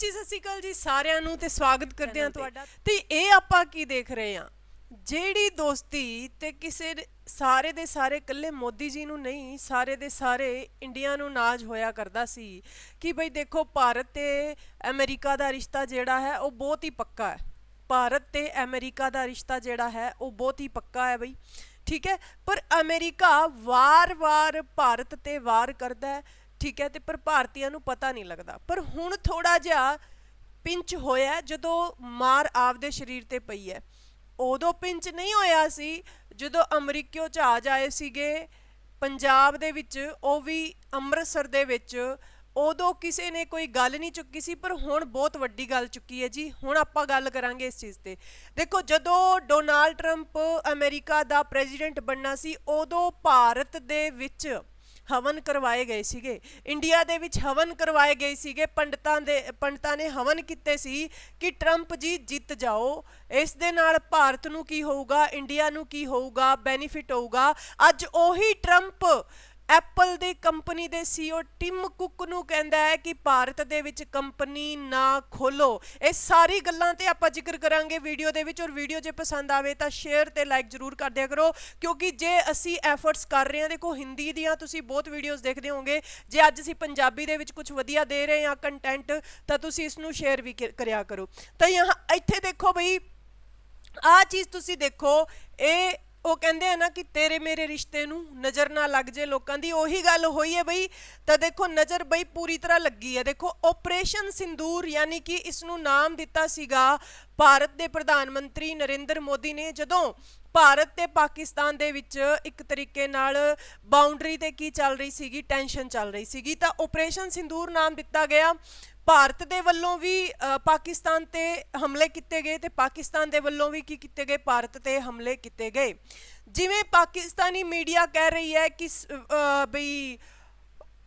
ਜੀ ਸਤਿ ਸ਼੍ਰੀ ਅਕਾਲ ਜੀ ਸਾਰਿਆਂ ਨੂੰ ਤੇ ਸਵਾਗਤ ਕਰਦੇ ਹਾਂ ਤੁਹਾਡਾ। ਤੇ ਇਹ ਆਪਾਂ ਕੀ ਦੇਖ ਰਹੇ ਹਾਂ? ਜਿਹੜੀ ਦੋਸਤੀ ਤੇ ਕਿਸੇ ਸਾਰੇ ਦੇ ਸਾਰੇ ਇਕੱਲੇ ਮੋਦੀ ਜੀ ਨੂੰ ਨਹੀਂ ਸਾਰੇ ਦੇ ਸਾਰੇ ਇੰਡੀਆ ਨੂੰ ਨਾਜ ਹੋਇਆ ਕਰਦਾ ਸੀ ਕਿ ਬਈ ਦੇਖੋ ਭਾਰਤ ਤੇ ਅਮਰੀਕਾ ਦਾ ਰਿਸ਼ਤਾ ਜਿਹੜਾ ਹੈ ਉਹ ਬਹੁਤ ਹੀ ਪੱਕਾ ਹੈ। ਭਾਰਤ ਤੇ ਅਮਰੀਕਾ ਦਾ ਰਿਸ਼ਤਾ ਜਿਹੜਾ ਹੈ ਉਹ ਬਹੁਤ ਹੀ ਪੱਕਾ ਹੈ ਬਈ। ਠੀਕ ਹੈ? ਪਰ ਅਮਰੀਕਾ ਵਾਰ-ਵਾਰ ਭਾਰਤ ਤੇ ਵਾਰ ਕਰਦਾ ਹੈ। ਠੀਕ ਹੈ, ਤੇ ਪਰ ਭਾਰਤੀਆਂ ਨੂੰ ਪਤਾ ਨਹੀਂ ਲੱਗਦਾ। ਪਰ ਹੁਣ ਥੋੜਾ ਜਿਹਾ ਪਿੰਚ ਹੋਇਆ, ਜਦੋਂ ਮਾਰ ਆਪਦੇ ਸਰੀਰ ਤੇ ਪਈ ਹੈ। ਉਦੋਂ ਪਿੰਚ ਨਹੀਂ ਹੋਇਆ ਸੀ, ਜਦੋਂ ਅਮਰੀਕਿਓ ਜਹਾਜ਼ ਆਏ ਸੀਗੇ, ਪੰਜਾਬ ਦੇ ਵਿੱਚ, ਉਹ ਵੀ ਅੰਮ੍ਰਿਤਸਰ ਦੇ ਵਿੱਚ। ਉਦੋਂ ਕਿਸੇ ਨੇ ਕੋਈ ਗੱਲ ਨਹੀਂ ਚੁੱਕੀ ਸੀ, ਪਰ ਹੁਣ ਬਹੁਤ ਵੱਡੀ ਗੱਲ ਚੁੱਕੀ ਹੈ ਜੀ। ਹੁਣ ਆਪਾਂ ਗੱਲ ਕਰਾਂਗੇ ਇਸ ਚੀਜ਼ ਤੇ। ਦੇਖੋ, ਜਦੋਂ ਡੋਨਾਲਡ ਟਰੰਪ ਅਮਰੀਕਾ ਦਾ ਪ੍ਰੈਜ਼ੀਡੈਂਟ ਬਣਨਾ ਸੀ, ਉਦੋਂ ਭਾਰਤ ਦੇ ਵਿੱਚ ਹਵਨ ਕਰਵਾਏ ਗਏ ਸੀਗੇ। ਇੰਡੀਆ ਦੇ ਵਿੱਚ ਹਵਨ ਕਰਵਾਏ ਗਏ ਸੀਗੇ। ਪੰਡਤਾਂ ਦੇ, ਪੰਡਤਾਂ ਨੇ ਹਵਨ ਕੀਤੇ ਸੀ ਕਿ ਟਰੰਪ ਜੀ ਜਿੱਤ ਜਾਓ। ਇਸ ਦੇ ਨਾਲ ਭਾਰਤ ਨੂੰ ਕੀ ਹੋਊਗਾ, ਇੰਡੀਆ ਨੂੰ ਕੀ ਹੋਊਗਾ, ਬੈਨੀਫਿਟ ਹੋਊਗਾ। ਅੱਜ ਉਹੀ ਟਰੰਪ ਐਪਲ ਦੇ ਕੰਪਨੀ ਦੇ ਸੀਓ ਟਿਮ ਕੁੱਕ ਨੂੰ ਕਹਿੰਦਾ ਹੈ ਕਿ ਭਾਰਤ ਦੇ ਵਿੱਚ ਕੰਪਨੀ ਨਾ ਖੋਲੋ ਇਹ ਸਾਰੀ ਗੱਲਾਂ ਤੇ ਆਪਾਂ ਜ਼ਿਕਰ ਕਰਾਂਗੇ ਵੀਡੀਓ ਦੇ ਵਿੱਚ। ਔਰ ਵੀਡੀਓ ਜੇ ਪਸੰਦ ਆਵੇ ਤਾਂ ਸ਼ੇਅਰ ਤੇ ਲਾਈਕ ਜਰੂਰ ਕਰ ਦਿਆ ਕਰੋ। ਕਿਉਂਕਿ ਜੇ ਅਸੀਂ ਐਫਰਟਸ ਕਰ ਰਹੇ ਹਾਂ, ਦੇਖੋ ਹਿੰਦੀ ਦੀਆਂ ਤੁਸੀਂ ਬਹੁਤ ਵੀਡੀਓਜ਼ ਦੇਖਦੇ ਹੋਵੋਗੇ। ਜੇ ਅੱਜ ਅਸੀਂ ਪੰਜਾਬੀ ਦੇ ਵਿੱਚ ਕੁਝ ਵਧੀਆ ਦੇ ਰਹੇ ਹਾਂ ਕੰਟੈਂਟ ਤਾਂ ਤੁਸੀਂ ਇਸ ਨੂੰ ਸ਼ੇਅਰ ਵੀ ਕਰਿਆ ਕਰੋ। ਤਾਂ ਯਹਾਂ ਇੱਥੇ ਦੇਖੋ ਬਈ ਆ ਚੀਜ਼ ਤੁਸੀਂ ਦੇਖੋ, ਇਹ ਉਹ ਕਹਿੰਦੇ ਆ ਨਾ ਕਿ ਤੇਰੇ ਮੇਰੇ ਰਿਸ਼ਤੇ ਨੂੰ ਨਜ਼ਰ ਨਾ ਲੱਗ ਜੇ ਲੋਕਾਂ ਦੀ, ਉਹੀ ਗੱਲ ਹੋਈ ਹੈ ਬਈ, ਤਾਂ ਦੇਖੋ ਨਜ਼ਰ ਬਈ ਪੂਰੀ ਤਰ੍ਹਾਂ ਲੱਗੀ ਹੈ। ਦੇਖੋ ਆਪਰੇਸ਼ਨ ਸਿੰਦੂਰ ਯਾਨੀ ਕਿ ਇਸ ਨੂੰ ਨਾਮ ਦਿੱਤਾ ਸੀਗਾ ਭਾਰਤ ਦੇ ਪ੍ਰਧਾਨ ਮੰਤਰੀ ਨਰਿੰਦਰ ਮੋਦੀ ਨੇ, ਜਦੋਂ ਭਾਰਤ ਤੇ ਪਾਕਿਸਤਾਨ ਦੇ ਵਿੱਚ ਇੱਕ ਤਰੀਕੇ ਨਾਲ ਬਾਉਂਡਰੀ ਤੇ ਕੀ ਚੱਲ ਰਹੀ ਸੀਗੀ ਟੈਨਸ਼ਨ ਚੱਲ ਰਹੀ ਸੀਗੀ, ਤਾਂ ਆਪਰੇਸ਼ਨ ਸਿੰਦੂਰ ਨਾਮ ਦਿੱਤਾ ਗਿਆ। ਭਾਰਤ ਦੇ ਵੱਲੋਂ ਵੀ ਪਾਕਿਸਤਾਨ ਤੇ ਹਮਲੇ ਕੀਤੇ ਗਏ ਤੇ ਪਾਕਿਸਤਾਨ ਦੇ ਵੱਲੋਂ ਵੀ ਕੀ ਕੀਤੇ ਗਏ? ਭਾਰਤ ਤੇ ਹਮਲੇ ਕੀਤੇ ਗਏ। ਜਿਵੇਂ ਪਾਕਿਸਤਾਨੀ ਮੀਡੀਆ ਕਹਿ ਰਹੀ ਹੈ ਕਿ ਸ- ਬਈ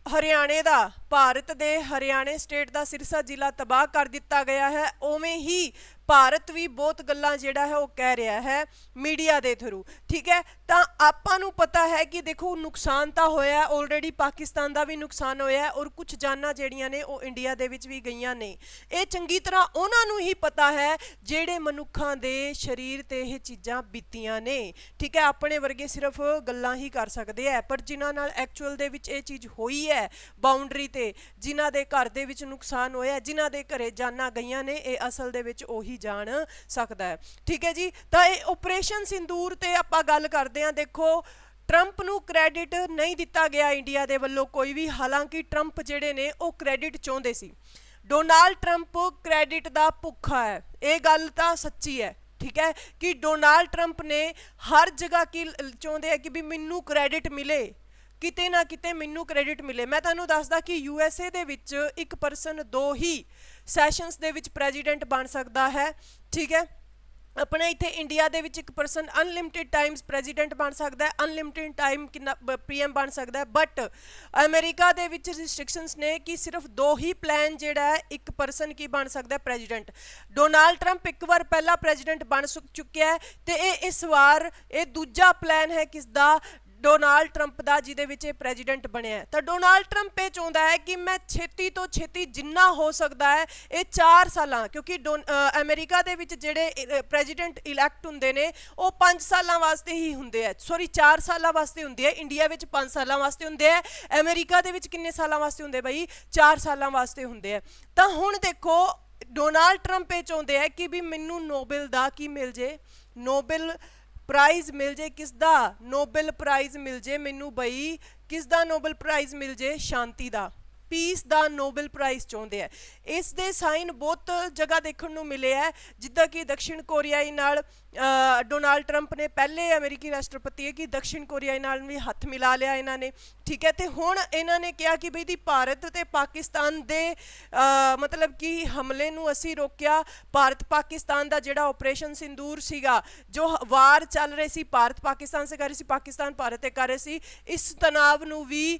ਹਰਿਆਣੇ ਦਾ ਭਾਰਤ ਦੇ ਹਰਿਆਣੇ ਸਟੇਟ ਦਾ ਸਿਰਸਾ ਜ਼ਿਲ੍ਹਾ ਤਬਾਹ ਕਰ ਦਿੱਤਾ ਗਿਆ ਹੈ। ਉਵੇਂ ਹੀ ਭਾਰਤ ਵੀ ਬਹੁਤ ਗੱਲਾਂ ਜਿਹੜਾ ਹੈ ਉਹ ਕਹਿ ਰਿਹਾ ਹੈ ਮੀਡੀਆ ਦੇ ਥਰੂ। ਠੀਕ ਹੈ? ਤਾਂ ਆਪਾਂ ਨੂੰ ਪਤਾ ਹੈ ਕਿ ਦੇਖੋ ਨੁਕਸਾਨ ਤਾਂ ਹੋਇਆ ਆਲਰੇਡੀ ਪਾਕਿਸਤਾਨ ਦਾ ਵੀ ਨੁਕਸਾਨ ਹੋਇਆ ਔਰ ਕੁਝ ਜਾਨਾਂ ਜਿਹੜੀਆਂ ਨੇ ਉਹ ਇੰਡੀਆ ਦੇ ਵਿੱਚ ਵੀ ਗਈਆਂ ਨੇ। ਇਹ ਚੰਗੀ ਤਰ੍ਹਾਂ ਉਹਨਾਂ ਨੂੰ ਹੀ ਪਤਾ ਹੈ ਜਿਹੜੇ ਮਨੁੱਖਾਂ ਦੇ ਸਰੀਰ ਤੇ ਇਹ ਚੀਜ਼ਾਂ ਬੀਤੀਆਂ ਨੇ। ਠੀਕ ਹੈ? ਆਪਣੇ ਵਰਗੇ ਸਿਰਫ ਗੱਲਾਂ ਹੀ ਕਰ ਸਕਦੇ ਆ ਪਰ ਜਿਨ੍ਹਾਂ ਨਾਲ ਐਕਚੁਅਲ ਦੇ ਵਿੱਚ ਇਹ ਚੀਜ਼ ਹੋਈ ਹੈ ਬਾਉਂਡਰੀ ਤੇ ਜਿਨ੍ਹਾਂ ਦੇ ਘਰ ਦੇ ਵਿੱਚ ਨੁਕਸਾਨ ਹੋਇਆ, ਜਿਨ੍ਹਾਂ ਦੇ ਘਰੇ ਜਾਨਾਂ ਗਈਆਂ ਨੇ, ਇਹ ਅਸਲ ਦੇ ਵਿੱਚ ਉਹੀ ਜਾਣ ਸਕਦਾ ਹੈ। ਠੀਕ ਹੈ ਜੀ? ਤਾਂ ਇਹ ਆਪਰੇਸ਼ਨ ਸਿੰਦੂਰ ਤੇ ਆਪਾਂ ਗੱਲ ਕਰਦੇ ਹਾਂ। ਦੇਖੋ ਟਰੰਪ ਨੂੰ ਕ੍ਰੈਡਿਟ ਨਹੀਂ ਦਿੱਤਾ ਗਿਆ ਇੰਡੀਆ ਦੇ ਵੱਲੋਂ ਕੋਈ ਵੀ। ਹਾਲਾਂਕਿ ਟਰੰਪ ਜਿਹੜੇ ਨੇ, ਉਹ ਕ੍ਰੈਡਿਟ ਚਾਹੁੰਦੇ ਸੀ। ਡੋਨਾਲਡ ਟਰੰਪ ਕ੍ਰੈਡਿਟ ਦਾ ਭੁੱਖਾ ਹੈ। ਇਹ ਗੱਲ ਤਾਂ ਸੱਚੀ ਹੈ। ਠੀਕ ਹੈ? ਕਿ ਡੋਨਾਲਡ ਟਰੰਪ ਨੇ ਹਰ ਜਗ੍ਹਾ ਕੀ ਚਾਹੁੰਦੇ ਆ ਕਿ ਵੀ ਮੈਨੂੰ ਕ੍ਰੈਡਿਟ ਮਿਲੇ। ਕਿਤੇ ਨਾ ਕਿਤੇ ਮੈਨੂੰ ਕ੍ਰੈਡਿਟ ਮਿਲੇ। ਮੈਂ ਤੁਹਾਨੂੰ ਦੱਸਦਾ ਕਿ ਯੂ ਐਸ ਏ ਦੇ ਵਿੱਚ ਇੱਕ ਪਰਸਨ ਦੋ ਹੀ ਸੈਸ਼ਨਸ ਦੇ ਵਿੱਚ ਪ੍ਰੈਜ਼ੀਡੈਂਟ ਬਣ ਸਕਦਾ ਹੈ, ਠੀਕ ਹੈ? ਆਪਣੇ ਇੱਥੇ ਇੰਡੀਆ ਦੇ ਵਿੱਚ ਇੱਕ ਪਰਸਨ ਅਨਲਿਮਿਟਿਡ ਟਾਈਮਸ ਪ੍ਰੈਜ਼ੀਡੈਂਟ ਬਣ ਸਕਦਾ ਹੈ ਅਨਲਿਮਿਟਿਡ ਟਾਈਮ ਕਿੰਨਾ ਪੀਐਮ ਬਣ ਸਕਦਾ ਹੈ। ਬਟ ਅਮਰੀਕਾ ਦੇ ਵਿੱਚ ਰਿਸਟ੍ਰਿਕਸ਼ਨਸ ਨੇ ਕਿ ਸਿਰਫ ਦੋ ਹੀ ਪਲਾਨ ਜਿਹੜਾ ਹੈ, ਇੱਕ ਪਰਸਨ ਕੀ ਬਣ ਸਕਦਾ ਹੈ ਪ੍ਰੈਜ਼ੀਡੈਂਟ ਡੋਨਾਲਡ ਟਰੰਪ ਇੱਕ ਵਾਰ ਪਹਿਲਾ ਪ੍ਰੈਜ਼ੀਡੈਂਟ ਬਣ ਸੁ- ਚੁੱਕਿਆ ਹੈ ਤੇ ਇਹ ਇਸ ਵਾਰ ਇਹ ਦੂਜਾ ਪਲਾਨ ਹੈ ਕਿਸ ਦਾ ਡੋਨਾਲਡ ਟਰੰਪ ਦਾ ਜਿਹਦੇ ਵਿੱਚ ਇਹ ਪ੍ਰੈਜ਼ੀਡੈਂਟ ਬਣਿਆ ਹੈ। ਤਾਂ ਡੋਨਾਲਡ ਟਰੰਪ ਇਹ ਚਾਹੁੰਦਾ ਹੈ ਕਿ ਮੈਂ ਛੇਤੀ ਤੋਂ ਛੇਤੀ ਜਿੰਨਾ ਹੋ ਸਕਦਾ ਹੈ ਇਹ 4 ਸਾਲਾਂ ਕਿਉਂਕਿ ਡੋਨ- ਅ, ਅਮਰੀਕਾ ਦੇ ਵਿੱਚ ਜਿਹੜੇ ਪ੍ਰੈਜ਼ੀਡੈਂਟ ਇਲੈਕਟ ਹੁੰਦੇ ਨੇ ਉਹ 5 ਸਾਲਾਂ ਵਾਸਤੇ ਹੀ ਹੁੰਦੇ ਆ ਸੌਰੀ 4 ਸਾਲਾਂ ਵਾਸਤੇ ਹੁੰਦੇ ਆ ਇੰਡੀਆ ਵਿੱਚ 5 ਸਾਲਾਂ ਵਾਸਤੇ ਹੁੰਦੇ ਆ ਅਮਰੀਕਾ ਦੇ ਵਿੱਚ ਕਿੰਨੇ ਸਾਲਾਂ ਵਾਸਤੇ ਹੁੰਦੇ ਬਈ? 4 ਸਾਲਾਂ ਵਾਸਤੇ ਹੁੰਦੇ ਆ ਤਾਂ ਹੁਣ ਦੇਖੋ ਡੋਨਾਲਡ ਟਰੰਪ ਇਹ ਚਾਹੁੰਦੇ ਆ ਕਿ ਵੀ ਮੈਨੂੰ ਨੋਬਲ ਦਾ ਕੀ ਮਿਲ ਜੇ? ਨੋਬਲ ਪ੍ਰਾਈਜ਼ ਮਿਲ ਜੇ ਕਿਸ ਦਾ ਨੋਬਲ ਪ੍ਰਾਈਜ਼ ਮਿਲ ਜੇ ਮੈਨੂੰ ਬਈ ਕਿਸ ਦਾ ਨੋਬਲ ਪ੍ਰਾਈਜ਼ ਮਿਲ ਜੇ, ਸ਼ਾਂਤੀ ਦਾ। ਪੀਸ ਦਾ ਨੋਬਲ ਪ੍ਰਾਈਜ਼ ਚਾਹੁੰਦੇ ਆ। ਇਸ ਦੇ ਸਾਈਨ ਬਹੁਤ ਜਗ੍ਹਾ ਦੇਖਣ ਨੂੰ ਮਿਲੇ ਹੈ ਜਿੱਦਾਂ ਕਿ ਦਕਸ਼ਿਣ ਕੋਰੀਆਈ ਨਾਲ ਡੋਨਾਲਡ ਟਰੰਪ ਨੇ ਪਹਿਲੇ ਅਮਰੀਕੀ ਰਾਸ਼ਟਰਪਤੀ ਹੈ ਕਿ ਦਕਸ਼ਿਣ ਕੋਰੀਆ ਨਾਲ ਵੀ ਹੱਥ ਮਿਲਾ ਲਿਆ ਇਹਨਾਂ ਨੇ, ਠੀਕ ਹੈ? ਤੇ ਹੁਣ ਇਹਨਾਂ ਨੇ ਕਿਹਾ ਕਿ ਬਈ ਦੀ ਭਾਰਤ ਤੇ ਪਾਕਿਸਤਾਨ ਦੇ ਮਤਲਬ ਕਿ ਹਮਲੇ ਨੂੰ ਅਸੀਂ ਰੋਕਿਆ। ਭਾਰਤ ਪਾਕਿਸਤਾਨ ਦਾ ਜਿਹੜਾ ਆਪਰੇਸ਼ਨ ਸਿੰਦੂਰ ਸੀਗਾ, ਜੋ ਵਾਰ ਚੱਲ ਰਹੀ ਸੀ, ਭਾਰਤ ਪਾਕਿਸਤਾਨ ਸੇ ਕਰ ਰਹੀ ਸੀ, ਪਾਕਿਸਤਾਨ ਭਾਰਤ ਤੇ ਕਰ ਰਹੀ ਸੀ, ਇਸ ਤਣਾਅ ਨੂੰ ਵੀ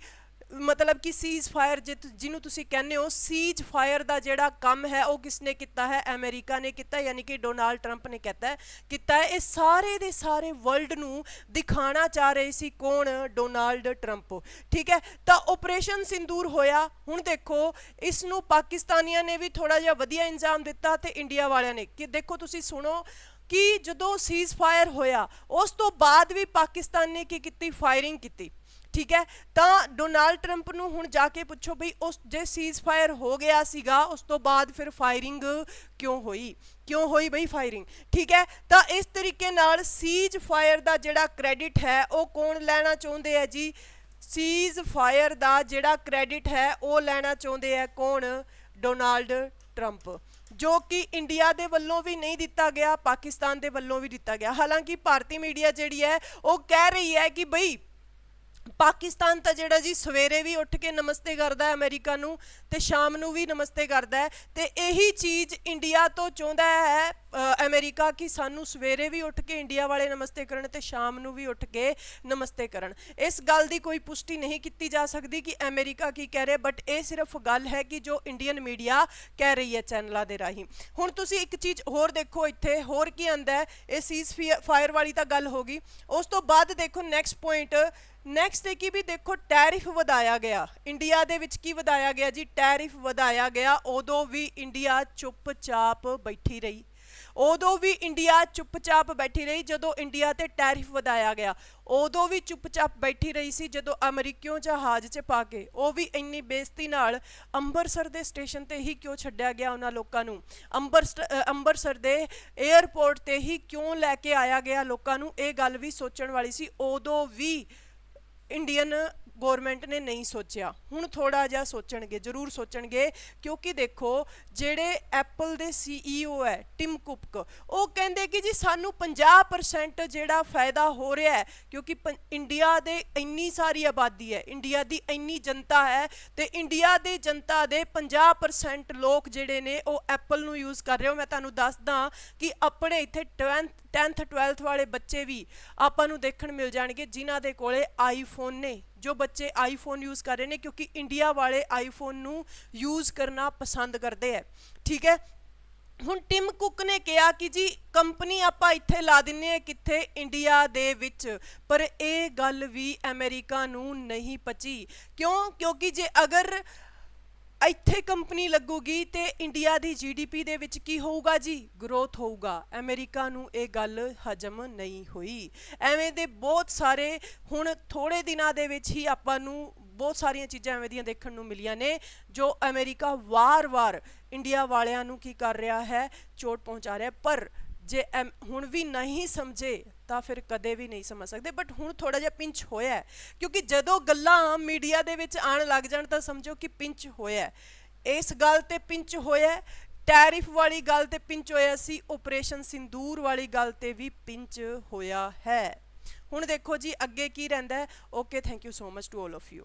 ਮਤਲਬ ਕਿ ਸੀਜ਼ ਫਾਇਰ ਜਿਹਨੂੰ ਤੁਸੀਂ ਕਹਿੰਦੇ ਹੋ ਸੀਜ਼ ਫਾਇਰ ਦਾ ਜਿਹੜਾ ਕੰਮ ਹੈ, ਉਹ ਕਿਸਨੇ ਕੀਤਾ ਹੈ? ਅਮਰੀਕਾ ਨੇ ਕੀਤਾ, ਯਾਨੀ ਕਿ ਡੋਨਾਲਡ ਟਰੰਪ ਨੇ ਕੀਤਾ ਕੀਤਾ ਇਹ ਸਾਰੇ ਦੇ ਸਾਰੇ ਵਰਲਡ ਨੂੰ ਦਿਖਾਣਾ ਚਾਹ ਰਹੇ ਸੀ ਕੌਣ? Donald Trump. ਠੀਕ ਹੈ? ਤਾਂ ਆਪਰੇਸ਼ਨ ਸਿੰਦੂਰ ਹੋਇਆ। ਹੁਣ ਦੇਖੋ ਇਸ ਨੂੰ ਪਾਕਿਸਤਾਨੀਆਂ ਨੇ ਵੀ ਥੋੜਾ ਜਿਹਾ ਵਧੀਆ ਇੰਜਾਮ ਦਿੱਤਾ ਤੇ ਇੰਡੀਆ ਵਾਲਿਆਂ ਨੇ। ਕਿ ਦੇਖੋ, ਤੁਸੀਂ ਸੁਣੋ, ਕਿ ਜਦੋਂ ਸੀਜ਼ ਫਾਇਰ ਹੋਇਆ, ਉਸ ਤੋਂ ਬਾਅਦ ਵੀ ਪਾਕਿਸਤਾਨ ਨੇ ਕੀ ਕੀਤੀ? ਫਾਇਰਿੰਗ ਕੀਤੀ। ਠੀਕ ਹੈ? ਤਾਂ ਡੋਨਾਲਡ ਟਰੰਪ ਨੂੰ ਹੁਣ ਜਾ ਕੇ ਪੁੱਛੋ ਬਈ ਉਸ ਜੇ ਸੀਜ਼ ਫਾਇਰ ਹੋ ਗਿਆ ਸੀਗਾ, ਉਸ ਤੋਂ ਬਾਅਦ ਫਿਰ ਫਾਇਰਿੰਗ ਕਿਉਂ ਹੋਈ? ਕਿਉਂ ਹੋਈ ਬਈ ਫਾਇਰਿੰਗ ਠੀਕ ਹੈ? ਤਾਂ ਇਸ ਤਰੀਕੇ ਨਾਲ ਸੀਜ਼ ਫਾਇਰ ਦਾ ਜਿਹੜਾ ਕ੍ਰੈਡਿਟ ਹੈ, ਉਹ ਕੌਣ ਲੈਣਾ ਚਾਹੁੰਦੇ ਹੈ ਜੀ? ਸੀਜ਼ ਫਾਇਰ ਦਾ ਜਿਹੜਾ ਕ੍ਰੈਡਿਟ ਹੈ, ਉਹ ਲੈਣਾ ਚਾਹੁੰਦੇ ਹੈ ਕੌਣ? ਡੋਨਾਲਡ ਟਰੰਪ ਜੋ ਕਿ ਇੰਡੀਆ ਦੇ ਵੱਲੋਂ ਵੀ ਨਹੀਂ ਦਿੱਤਾ ਗਿਆ, ਪਾਕਿਸਤਾਨ ਦੇ ਵੱਲੋਂ ਵੀ ਦਿੱਤਾ ਗਿਆ। ਹਾਲਾਂਕਿ ਭਾਰਤੀ ਮੀਡੀਆ ਜਿਹੜੀ ਹੈ, ਉਹ ਕਹਿ ਰਹੀ ਹੈ ਕਿ ਬਈ ਪਾਕਿਸਤਾਨ ਤਾਂ ਜਿਹੜਾ ਜੀ ਸਵੇਰੇ ਵੀ ਉੱਠ ਕੇ ਨਮਸਤੇ ਕਰਦਾ ਹੈ ਅਮਰੀਕਾ ਨੂੰ ਤੇ ਸ਼ਾਮ ਨੂੰ ਵੀ ਨਮਸਤੇ ਕਰਦਾ ਹੈ ਤੇ ਇਹੀ ਚੀਜ਼ ਇੰਡੀਆ ਤੋਂ ਚਾਹੁੰਦਾ ਹੈ ਅ, ਅਮਰੀਕਾ ਕਿ ਸਾਨੂੰ ਸਵੇਰੇ ਵੀ ਉੱਠ ਕੇ ਇੰਡੀਆ ਵਾਲੇ ਨਮਸਤੇ ਕਰਨ ਤੇ ਸ਼ਾਮ ਨੂੰ ਵੀ ਉੱਠ ਕੇ ਨਮਸਤੇ ਕਰਨ। ਇਸ ਗੱਲ ਦੀ ਕੋਈ ਪੁਸ਼ਟੀ ਨਹੀਂ ਕੀਤੀ ਜਾ ਸਕਦੀ ਕਿ ਅਮਰੀਕਾ ਕੀ ਕਹਿ ਰਿਹਾ ਬਟ ਇਹ ਸਿਰਫ ਗੱਲ ਹੈ ਕਿ ਜੋ ਇੰਡੀਅਨ ਮੀਡੀਆ ਕਹਿ ਰਹੀ ਹੈ ਚੈਨਲਾਂ ਦੇ ਰਾਹੀਂ। ਹੁਣ ਤੁਸੀਂ ਇੱਕ ਚੀਜ਼ ਹੋਰ ਦੇਖੋ ਇੱਥੇ ਹੋਰ ਕੀ ਆਂਦਾ ਹੈ? ਇਹ ਸੀਜ਼ ਫਾਇਰ ਵਾਲੀ ਤਾਂ ਗੱਲ ਹੋ ਗਈ। ਉਸ ਤੋਂ ਬਾਅਦ ਦੇਖੋ ਨੈਕਸਟ ਪੁਆਇੰਟ ਨੈਕਸਟ ਇਹ ਕੀ ਵੀ ਦੇਖੋ ਟੈਰਿਫ ਵਧਾਇਆ ਗਿਆ। ਇੰਡੀਆ ਦੇ ਵਿੱਚ ਕੀ ਵਧਾਇਆ ਗਿਆ ਜੀ? ਟੈਰਿਫ ਵਧਾਇਆ ਗਿਆ ਉਦੋਂ ਵੀ ਇੰਡੀਆ ਚੁੱਪਚਾਪ ਬੈਠੀ ਰਹੀ। ਉਦੋਂ ਵੀ ਇੰਡੀਆ ਚੁੱਪਚਾਪ ਬੈਠੀ ਰਹੀ ਜਦੋਂ ਇੰਡੀਆ ਤੇ ਟੈਰਿਫ ਵਧਾਇਆ ਗਿਆ। ਉਦੋਂ ਵੀ ਚੁੱਪਚਾਪ ਬੈਠੀ ਰਹੀ ਸੀ ਜਦੋਂ ਅਮਰੀਕਿਓਂ ਜਹਾਜ਼ 'ਚ ਪਾ ਕੇ। ਉਹ ਵੀ ਇੰਨੀ ਬੇਇੱਜ਼ਤੀ ਨਾਲ ਅੰਮ੍ਰਿਤਸਰ ਦੇ ਸਟੇਸ਼ਨ ਤੇ ਹੀ ਕਿਉਂ ਛੱਡਿਆ ਗਿਆ ਉਹਨਾਂ ਲੋਕਾਂ ਨੂੰ? ਅੰਮ੍ਰਿਤਸਰ ਅ, ਅੰਮ੍ਰਿਤਸਰ ਦੇ 에ਅਰਪੋਰਟ ਤੇ ਹੀ ਕਿਉਂ ਲੈ ਕੇ ਆਇਆ ਗਿਆ ਲੋਕਾਂ ਨੂੰ? ਇਹ ਗੱਲ ਵੀ ਸੋਚਣ ਵਾਲੀ ਸੀ। ਉਦੋਂ ਵੀ ਇੰਡੀਅਨ ਗਵਰਨਮੈਂਟ ਨੇ ਨਹੀਂ ਸੋਚਿਆ। ਹੁਣ ਥੋੜਾ ਜਿਹਾ ਸੋਚਣਗੇ, ਜ਼ਰੂਰ ਸੋਚਣਗੇ, ਕਿਉਂਕਿ ਦੇਖੋ, ਜਿਹੜੇ ਐਪਲ ਦੇ ਸੀਈਓ ਹੈ ਟਿਮ ਕੁਪਕ ਉਹ ਕਹਿੰਦੇ ਕਿ ਜੀ ਸਾਨੂੰ 50% ਜਿਹੜਾ ਫਾਇਦਾ ਹੋ ਰਿਹਾ ਹੈ, ਕਿਉਂਕਿ ਪੰ- ਇੰਡੀਆ ਦੇ ਇੰਨੀ ਸਾਰੀ ਆਬਾਦੀ ਹੈ ਇੰਡੀਆ ਦੀ ਇੰਨੀ ਜਨਤਾ ਹੈ, ਤੇ ਇੰਡੀਆ ਦੇ ਜਨਤਾ ਦੇ 50% ਲੋਕ ਜਿਹੜੇ ਨੇ, ਉਹ ਐਪਲ ਨੂੰ ਯੂਜ਼ ਕਰ ਰਹੇ ਹੋ। ਮੈਂ ਤੁਹਾਨੂੰ ਦੱਸਦਾ ਕਿ ਆਪਣੇ ਇੱਥੇ 10th 10th 12th ਵਾਲੇ ਬੱਚੇ ਵੀ ਆਪਾਂ ਨੂੰ ਦੇਖਣ ਮਿਲ ਜਾਣਗੇ ਜਿਨ੍ਹਾਂ ਦੇ ਕੋਲੇ ਆਈਫੋਨ ਨੇ, ਜੋ ਬੱਚੇ ਆਈਫੋਨ ਯੂਜ਼ ਕਰ ਰਹੇ ਨੇ ਕਿਉਂਕਿ ਇੰਡੀਆ ਵਾਲੇ ਆਈਫੋਨ ਨੂੰ ਯੂਜ਼ ਕਰਨਾ ਪਸੰਦ ਕਰਦੇ ਆ ਠੀਕ ਹੈ ਹੁਣ ਟਿਮ ਕੁੱਕ ਨੇ ਕਿਹਾ ਕਿ ਜੀ ਕੰਪਨੀ ਆਪਾਂ ਇੱਥੇ ਲਾ ਦਿੰਨੇ ਆ ਕਿੱਥੇ? ਇੰਡੀਆ ਦੇ ਵਿੱਚ। ਪਰ ਇਹ ਗੱਲ ਵੀ ਅਮਰੀਕਾ ਨੂੰ ਨਹੀਂ ਪਚੀ। ਕਿਉਂ? ਕਿਉਂਕਿ ਜੇ ਅਗਰ ਇੱਥੇ ਕੰਪਨੀ ਲੱਗੂਗੀ ਤੇ ਇੰਡੀਆ ਦੀ ਜੀਡੀਪੀ ਦੇ ਵਿੱਚ ਕੀ ਹੋਊਗਾ ਜੀ? ਗਰੋਥ ਹੋਊਗਾ। ਅਮਰੀਕਾ ਨੂੰ ਇਹ ਗੱਲ ਹਜਮ ਨਹੀਂ ਹੋਈ। ਐਵੇਂ ਦੇ ਬਹੁਤ ਸਾਰੇ ਹੁਣ ਥੋੜੇ ਦਿਨਾਂ ਦੇ ਵਿੱਚ ਹੀ ਆਪਾਂ ਨੂੰ ਬਹੁਤ ਸਾਰੀਆਂ ਚੀਜ਼ਾਂ ਐਵੇਂ ਦੀਆਂ ਦੇਖਣ ਨੂੰ ਮਿਲੀਆਂ ਨੇ, ਜੋ ਅਮਰੀਕਾ ਵਾਰ-ਵਾਰ ਇੰਡੀਆ ਵਾਲਿਆਂ ਨੂੰ ਕੀ ਕਰ ਰਿਹਾ ਹੈ? ਚੋਟ ਪਹੁੰਚਾ ਰਿਹਾ ਪਰ ਜੇ ਐਮ- ਹੁਣ ਵੀ ਨਹੀਂ ਸਮਝੇ, ਤਾਂ ਫਿਰ ਕਦੇ ਵੀ ਨਹੀਂ ਸਮਝ ਸਕਦੇ। ਬਟ ਹੁਣ ਥੋੜਾ ਜਿਹਾ ਪਿੰਚ ਹੋਇਆ ਕਿਉਂਕਿ ਜਦੋਂ ਗੱਲਾਂ ਮੀਡੀਆ ਦੇ ਵਿੱਚ ਆਣ ਲੱਗ ਜਾਣ, ਤਾਂ ਸਮਝੋ ਕਿ ਪਿੰਚ ਹੋਇਆ ਇਸ ਗੱਲ ਤੇ ਪਿੰਚ ਹੋਇਆ ਟੈਰਿਫ ਵਾਲੀ ਗੱਲ ਤੇ ਪਿੰਚ ਹੋਇਆ ਸੀ ਆਪਰੇਸ਼ਨ ਸਿੰਦੂਰ ਵਾਲੀ ਗੱਲ ਤੇ ਵੀ ਪਿੰਚ ਹੋਇਆ ਹੈ। ਹੁਣ ਦੇਖੋ ਜੀ, ਅੱਗੇ ਕੀ ਰਹਿੰਦਾ ਹੈ। Okay thank you so much to all of you